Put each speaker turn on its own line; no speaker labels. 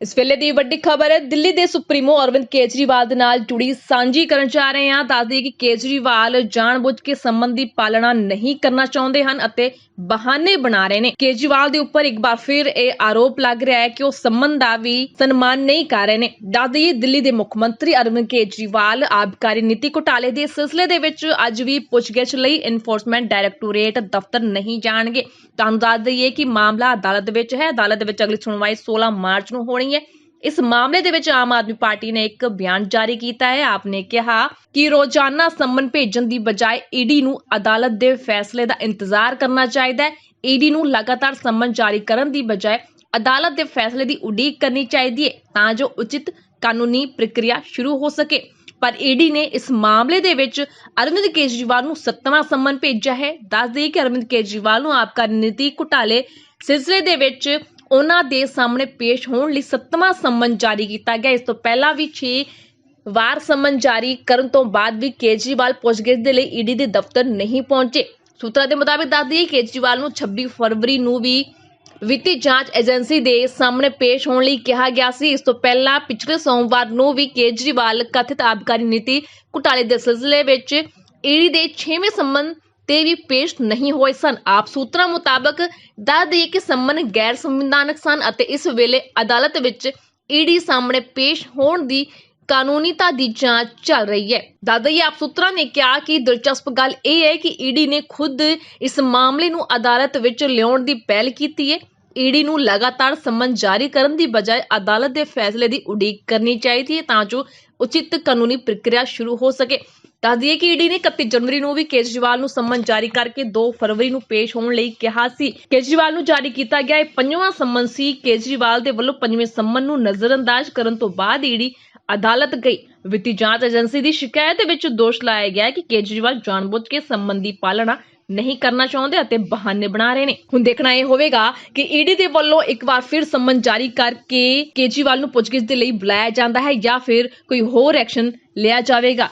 ਇਸ ਵੇਲੇ ਦੀ ਵੱਡੀ ਖਬਰ ਹੈ, ਦਿੱਲੀ ਦੇ ਸੁਪਰੀਮੋ ਅਰਵਿੰਦ ਕੇਜਰੀਵਾਲ ਦੇ ਨਾਲ ਜੁੜੀ ਸਾਂਝੀ ਕਰਨ ਜਾ ਰਹੇ ਹਾਂ। ਦੱਸਦੀ ਕਿ ਕੇਜਰੀਵਾਲ ਜਾਣਬੁੱਝ ਕੇ ਸੰਬੰਧ ਦੀ ਪਾਲਣਾ ਨਹੀਂ ਕਰਨਾ ਚਾਹੁੰਦੇ ਹਨ ਅਤੇ ਬਹਾਨੇ ਬਣਾ ਰਹੇ ਨੇ। ਕੇਜਰੀਵਾਲ ਦੇ ਉੱਪਰ ਇੱਕ ਵਾਰ ਫਿਰ ਇਹ ਆਰੋਪ ਲੱਗ ਰਿਹਾ ਹੈ ਕਿ ਉਹ ਸੰਬੰਧ ਦਾ ਵੀ ਸਨਮਾਨ ਨਹੀਂ ਕਰ ਰਹੇ ਨੇ। ਦੱਸਦੀ ਦਿੱਲੀ ਦੇ ਮੁੱਖ ਮੰਤਰੀ ਅਰਵਿੰਦ ਕੇਜਰੀਵਾਲ ਆਬਕਾਰੀ ਨੀਤੀ ਘੁਟਾਲੇ ਦੇ ਸਿਲਸਿਲੇ ਦੇ ਵਿੱਚ ਅੱਜ ਵੀ ਪੁੱਛਗਿੱਛ ਲਈ ਇਨਫੋਰਸਮੈਂਟ ਡਾਇਰੈਕਟੋਰੇਟ ਦਫ਼ਤਰ ਨਹੀਂ ਜਾਣਗੇ। ਤੁਹਾਨੂੰ ਦੱਸ ਦਈਏ ਕਿ ਮਾਮਲਾ ਅਦਾਲਤ ਵਿੱਚ ਹੈ। ਅਦਾਲਤ ਦੇ ਵਿੱਚ ਅਗਲੀ ਸੁਣਵਾਈ 16 ਮਾਰਚ ਨੂੰ ਹੋਣੀ ਹੈ। ਇਸ ਮਾਮਲੇ ਦੇ ਵਿੱਚ ਆਮ ਆਦਮੀ ਪਾਰਟੀ ਨੇ ਇੱਕ ਬਿਆਨ ਜਾਰੀ ਕੀਤਾ ਹੈ। ਆਪਨੇ ਕਿਹਾ ਕਿ ਰੋਜ਼ਾਨਾ ਸੰਮਨ ਭੇਜਣ ਦੀ ਬਜਾਏ ਈਡੀ ਨੂੰ ਅਦਾਲਤ ਦੇ ਫੈਸਲੇ ਦਾ ਇੰਤਜ਼ਾਰ ਕਰਨਾ ਚਾਹੀਦਾ ਹੈ। ਈਡੀ ਨੂੰ ਲਗਾਤਾਰ ਸੰਮਨ ਜਾਰੀ ਕਰਨ ਦੀ ਬਜਾਏ ਅਦਾਲਤ ਦੇ ਫੈਸਲੇ ਦੀ ਉਡੀਕ ਕਰਨੀ ਚਾਹੀਦੀ ਹੈ ਤਾਂ ਜੋ ਉਚਿਤ ਕਾਨੂੰਨੀ ਪ੍ਰਕਿਰਿਆ ਸ਼ੁਰੂ ਹੋ ਸਕੇ। ਪਰ ਈਡੀ ਨੇ ਇਸ ਮਾਮਲੇ ਦੇ ਵਿੱਚ ਅਰਵਿੰਦ ਕੇਜਰੀਵਾਲ ਨੂੰ ਸੱਤਵਾਂ ਸੰਮਨ ਭੇਜਿਆ ਹੈ। ਦੱਸ ਦੇਈਏ ਕਿ ਅਰਵਿੰਦ ਕੇਜਰੀਵਾਲ ਨੂੰ ਆਪਕਾਰੀ ਨੀਤੀ ਘੁਟਾਲੇ ਸਿਲਸਿਲੇ ਦੇ ਵਿੱਚ ਉਹਨਾਂ ਦੇ ਸਾਹਮਣੇ ਪੇਸ਼ ਹੋਣ ਲਈ ਸੱਤਵਾਂ ਸੰਮਨ ਜਾਰੀ ਕੀਤਾ ਗਿਆ। ਇਸ ਤੋਂ ਪਹਿਲਾਂ ਵੀ 6 ਵਾਰ ਸੰਮਨ ਜਾਰੀ ਕਰਨ ਤੋਂ ਬਾਅਦ ਵੀ ਕੇਜਰੀਵਾਲ ਪੁੱਛਗਿੱਛ ਦੇ ਲਈ ਈਡੀ ਦੇ ਦਫ਼ਤਰ ਨਹੀਂ ਪਹੁੰਚੇ। ਸੂਤਰਾਂ ਦੇ ਮੁਤਾਬਿਕ ਦੱਸ ਦਈਏ, ਕੇਜਰੀਵਾਲ ਨੂੰ 26 ਫਰਵਰੀ ਨੂੰ ਵੀ ਵਿੱਤੀ ਜਾਂਚ ਏਜੰਸੀ ਦੇ ਸਾਹਮਣੇ ਪੇਸ਼ ਹੋਣ ਲਈ ਕਿਹਾ ਗਿਆ ਸੀ। ਇਸ ਤੋਂ ਪਹਿਲਾਂ ਪਿਛਲੇ ਸੋਮਵਾਰ ਨੂੰ ਵੀ ਕੇਜਰੀਵਾਲ ਕਥਿਤ ਆਬਕਾਰੀ ਨੀਤੀ ਘੁਟਾਲੇ ਦੇ ਸਿਲਸਿਲੇ ਵਿੱਚ ਈਡੀ ਦੇ 6ਵੇਂ ਸੰਮਨ ਤੇ ਵੀ ਪੇਸ਼ ਨਹੀਂ ਹੋਏ ਸਨ। ਆਪ ਸੂਤਰਾਂ ਮੁਤਾਬਕ ਦੱਸ ਦਈਏ ਕਿ ਸੰਮਨ ਗੈਰ ਸੰਵਿਧਾਨਕ ਸਨ ਅਤੇ ਇਸ ਵੇਲੇ ਅਦਾਲਤ ਵਿੱਚ ਈਡੀ ਸਾਹਮਣੇ ਪੇਸ਼ ਹੋਣ ਦੀ ਕਾਨੂੰਨੀਤਾ ਦੀ ਜਾਂਚ ਚੱਲ ਰਹੀ ਹੈ। ਦੱਸ ਆਪ ਸੂਤਰਾਂ ਨੇ ਕਿਹਾ ਕਿ ਦਿਲਚਸਪ ਗੱਲ ਇਹ ਹੈ ਕਿ ਈਡੀ ਨੇ ਖੁਦ ਇਸ ਮਾਮਲੇ ਨੂੰ ਅਦਾਲਤ ਵਿੱਚ ਲਿਆਉਣ ਦੀ ਪਹਿਲ ਕੀਤੀ ਹੈ। ਈਡੀ ਨੂੰ ਲਗਾਤਾਰ ਸਮਨ ਜਾਰੀ ਕਰਨ ਦੀ ਬਜਾਏ ਅਦਾਲਤ ਦੇ ਫੈਸਲੇ ਦੀ ਉਡੀਕ ਕਰਨੀ ਚਾਹੀਦੀ ਹੈ ਤਾਂ ਜੋ ਉਚਿਤ ਕਾਨੂੰਨੀ ਪ੍ਰਕਿਰਿਆ ਸ਼ੁਰੂ ਹੋ ਸਕੇ। ਦੱਸ ਦਈਏ ਕਿ ਈਡੀ ਨੇ 31 ਜਨਵਰੀ ਨੂੰ ਵੀ ਕੇਜਰੀਵਾਲ ਨੂੰ ਸੰਮਨ ਜਾਰੀ ਕਰਕੇ 2 ਫਰਵਰੀ ਨੂੰ ਪੇਸ਼ ਹੋਣ ਲਈ ਕਿਹਾ ਸੀ। ਕੇਜਰੀਵਾਲ ਨੂੰ ਜਾਰੀ ਕੀਤਾ ਗਿਆ ਇਹ ਪੰਜਵਾਂ ਸੰਮਨ ਸੀ। ਕੇਜਰੀਵਾਲ ਦੇ ਵੱਲੋਂ ਪੰਜਵੇਂ ਸੰਮਨ ਨੂੰ ਨਜ਼ਰਅੰਦਾਜ਼ ਕਰਨ ਤੋਂ ਬਾਅਦ ਈਡੀ ਅਦਾਲਤ ਗਈ। ਵਿੱਤੀ ਜਾਂਚ ਏਜੰਸੀ ਦੀ ਸ਼ਿਕਾਇਤ ਦੇ ਵਿੱਚ ਦੋਸ਼ ਲਾਇਆ ਗਿਆ ਕਿ ਕੇਜਰੀਵਾਲ ਜਾਣਬੁੱਝ ਕੇ ਸੰਮਨ ਦੀ ਪਾਲਣਾ ਨਹੀਂ ਕਰਨਾ ਚਾਹੁੰਦੇ ਅਤੇ ਬਹਾਨੇ ਬਣਾ ਰਹੇ ਨੇ। ਹੁਣ ਦੇਖਣਾ ਇਹ ਹੋਵੇਗਾ ਕਿ ਈਡੀ ਦੇ ਵੱਲੋਂ ਇੱਕ ਵਾਰ ਫਿਰ ਸੰਮਨ ਜਾਰੀ ਕਰਕੇ ਕੇਜਰੀਵਾਲ ਨੂੰ ਪੁੱਛਗਿੱਛ ਦੇ ਲਈ ਬੁਲਾਇਆ ਜਾਂਦਾ ਹੈ ਜਾਂ ਫਿਰ ਕੋਈ ਹੋਰ ਐਕਸ਼ਨ ਲਿਆ ਜਾਵੇਗਾ।